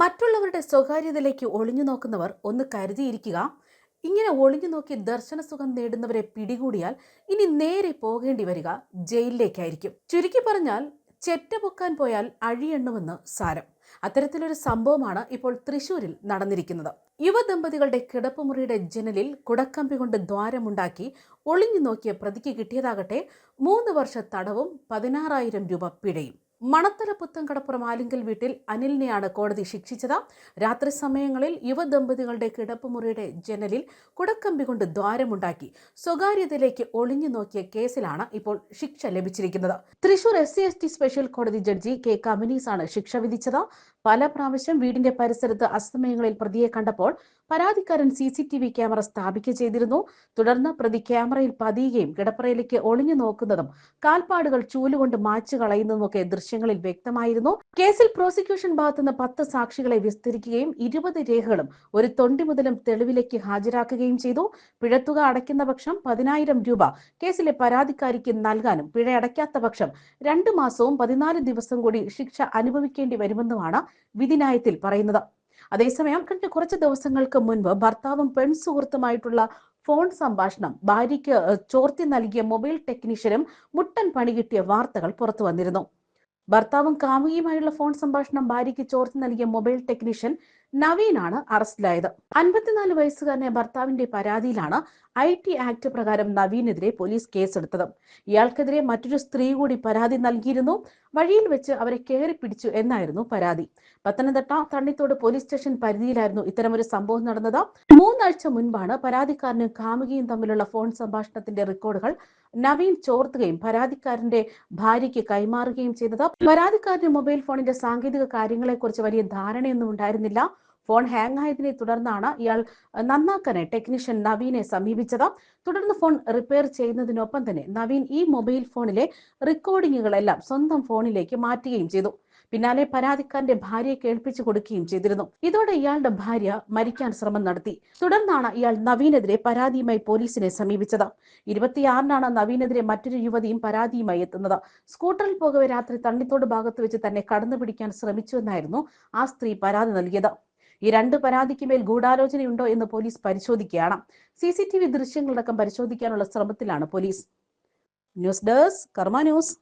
മറ്റുള്ളവരുടെ സ്വകാര്യതയിലേക്ക് ഒളിഞ്ഞു നോക്കുന്നവർ ഒന്ന് കരുതിയിരിക്കുക. ഇങ്ങനെ ഒളിഞ്ഞു നോക്കി ദർശന സുഖം നേടുന്നവരെ പിടികൂടിയാൽ ഇനി നേരെ പോകേണ്ടി വരിക ജയിലിലേക്കായിരിക്കും. ചുരുക്കി പറഞ്ഞാൽ ചെറ്റ പൊക്കാൻ പോയാൽ അഴിയെണ്ണുമെന്ന് സാരം. അത്തരത്തിലൊരു സംഭവമാണ് ഇപ്പോൾ തൃശൂരിൽ നടന്നിരിക്കുന്നത്. യുവദമ്പതികളുടെ കിടപ്പുമുറിയുടെ ജനലിൽ കുടക്കമ്പി കൊണ്ട് ദ്വാരമുണ്ടാക്കി ഒളിഞ്ഞു നോക്കിയ പ്രതിക്ക് കിട്ടിയതാകട്ടെ മൂന്ന് വർഷ തടവും പതിനാറായിരം രൂപ പിഴയും. മണത്തല പുത്തൻകടപ്പുറം ആലിങ്കൽ വീട്ടിൽ അനിലിനെയാണ് കോടതി ശിക്ഷിച്ചത്. രാത്രി സമയങ്ങളിൽ യുവദമ്പതികളുടെ കിടപ്പുമുറിയുടെ ജനലിൽ കുടക്കമ്പി കൊണ്ട് ദ്വാരമുണ്ടാക്കി സ്വകാര്യതയിലേക്ക് ഒളിഞ്ഞു നോക്കിയ കേസിലാണ് ഇപ്പോൾ ശിക്ഷ ലഭിച്ചിരിക്കുന്നത്. Thrissur S C S T special കോടതി ജഡ്ജി കെ കമിനീസ് ആണ് ശിക്ഷ വിധിച്ചത്. പല പ്രാവശ്യം വീടിന്റെ പരിസരത്ത് അസ്തമയങ്ങളിൽ പ്രതിയെ കണ്ടപ്പോൾ പരാതിക്കാരൻ C C T V camera സ്ഥാപിക്കുക ചെയ്തിരുന്നു. തുടർന്ന് പ്രതി ക്യാമറയിൽ പതിയുകയും കിടപ്പറയിലേക്ക് ഒളിഞ്ഞു നോക്കുന്നതും കാൽപ്പാടുകൾ ചൂലുകൊണ്ട് മായ്ച്ചു കളയുന്നതുമൊക്കെ ദൃശ്യങ്ങളിൽ വ്യക്തമായിരുന്നു. കേസിൽ പ്രോസിക്യൂഷൻ ഭാഗത്തുനിന്ന് പത്ത് സാക്ഷികളെ വിസ്തരിക്കുകയും ഇരുപത് രേഖകളും ഒരു തൊണ്ടി മുതലും തെളിവിലേക്ക് ഹാജരാക്കുകയും ചെയ്തു. പിഴത്തുക അടയ്ക്കുന്ന പക്ഷം പതിനായിരം രൂപ. കേസിലെ പരാതിക്കാരിക്ക് നൽകാനും പിഴ അടയ്ക്കാത്ത പക്ഷം രണ്ടു മാസവും പതിനാല് ദിവസം കൂടി ശിക്ഷ അനുഭവിക്കേണ്ടി വരുമെന്നുമാണ് വിധിന്യായത്തിൽ പറയുന്നത്. അതേസമയം കഴിഞ്ഞ കുറച്ച് ദിവസങ്ങൾക്ക് മുൻപ് ഭർത്താവും പെൺ സുഹൃത്തുമായിട്ടുള്ള ഫോൺ സംഭാഷണം ഭാര്യയ്ക്ക് ചോർത്തി നൽകിയ മൊബൈൽ ടെക്നീഷ്യനും മുട്ടൻ പണി കിട്ടിയ വാർത്തകൾ പുറത്തു വന്നിരുന്നു. ഭർത്താവും കാമുകിയുമായുള്ള ഫോൺ സംഭാഷണം ഭാര്യയ്ക്ക് ചോർത്തി നൽകിയ മൊബൈൽ ടെക്നീഷ്യൻ നവീനാണ് അറസ്റ്റിലായത്. അൻപത്തിനാല് വയസ്സുകാരനെ ഭർത്താവിന്റെ പരാതിയിലാണ് ഐ ടി ആക്ട് പ്രകാരം നവീനെതിരെ പോലീസ് കേസെടുത്തത്. ഇയാൾക്കെതിരെ മറ്റൊരു സ്ത്രീ കൂടി പരാതി നൽകിയിരുന്നു. വഴിയിൽ വെച്ച് അവരെ കയറി പിടിച്ചു എന്നായിരുന്നു പരാതി. പത്തനംതിട്ട തണ്ണിത്തോട് പോലീസ് സ്റ്റേഷൻ പരിധിയിലായിരുന്നു ഇത്തരമൊരു സംഭവം നടന്നത്. മൂന്നാഴ്ച മുൻപാണ് പരാതിക്കാരനും കാമുകിയും തമ്മിലുള്ള ഫോൺ സംഭാഷണത്തിന്റെ റെക്കോർഡുകൾ നവീൻ ചോർത്തുകയും പരാതിക്കാരന്റെ ഭാര്യയ്ക്ക് കൈമാറുകയും ചെയ്തത്. പരാതിക്കാരന്റെ മൊബൈൽ ഫോണിന്റെ സാങ്കേതിക കാര്യങ്ങളെക്കുറിച്ച് വലിയ ധാരണയൊന്നും ഉണ്ടായിരുന്നില്ല. ഫോൺ ഹാങ് ആയതിനെ തുടർന്നാണ് ഇയാൾ നന്നാക്കാനെ ടെക്നീഷ്യൻ നവീനെ സമീപിച്ചത്. തുടർന്ന് ഫോൺ റിപ്പയർ ചെയ്യുന്നതിനൊപ്പം തന്നെ നവീൻ ഈ മൊബൈൽ ഫോണിലെ റെക്കോർഡിങ്ങുകളെല്ലാം സ്വന്തം ഫോണിലേക്ക് മാറ്റുകയും ചെയ്തു. പിന്നാലെ പരാതിക്കാരന്റെ ഭാര്യയെ കേൾപ്പിച്ചു കൊടുക്കുകയും ചെയ്തിരുന്നു. ഇതോടെ ഇയാളുടെ ഭാര്യ മരിക്കാൻ ശ്രമം നടത്തി. തുടർന്നാണ് ഇയാൾ നവീനെതിരെ പരാതിയുമായി പോലീസിനെ സമീപിച്ചത്. ഇരുപത്തിയാറിനാണ് നവീനെതിരെ മറ്റൊരു യുവതിയും പരാതിയുമായി എത്തുന്നത്. സ്കൂട്ടറിൽ പോകവെ രാത്രി തണ്ണിത്തോട് ഭാഗത്ത് വെച്ച് തന്നെ കടന്നു പിടിക്കാൻ ശ്രമിച്ചുവെന്നായിരുന്നു ആ സ്ത്രീ പരാതി നൽകിയത്. ഈ രണ്ട് പരാതിക്ക് മേൽ ഗൂഢാലോചനയുണ്ടോ എന്ന് പോലീസ് പരിശോധിക്കുകയാണ്. സി സി ടി വി ദൃശ്യങ്ങളടക്കം പരിശോധിക്കാനുള്ള ശ്രമത്തിലാണ് police. News desk Karma news.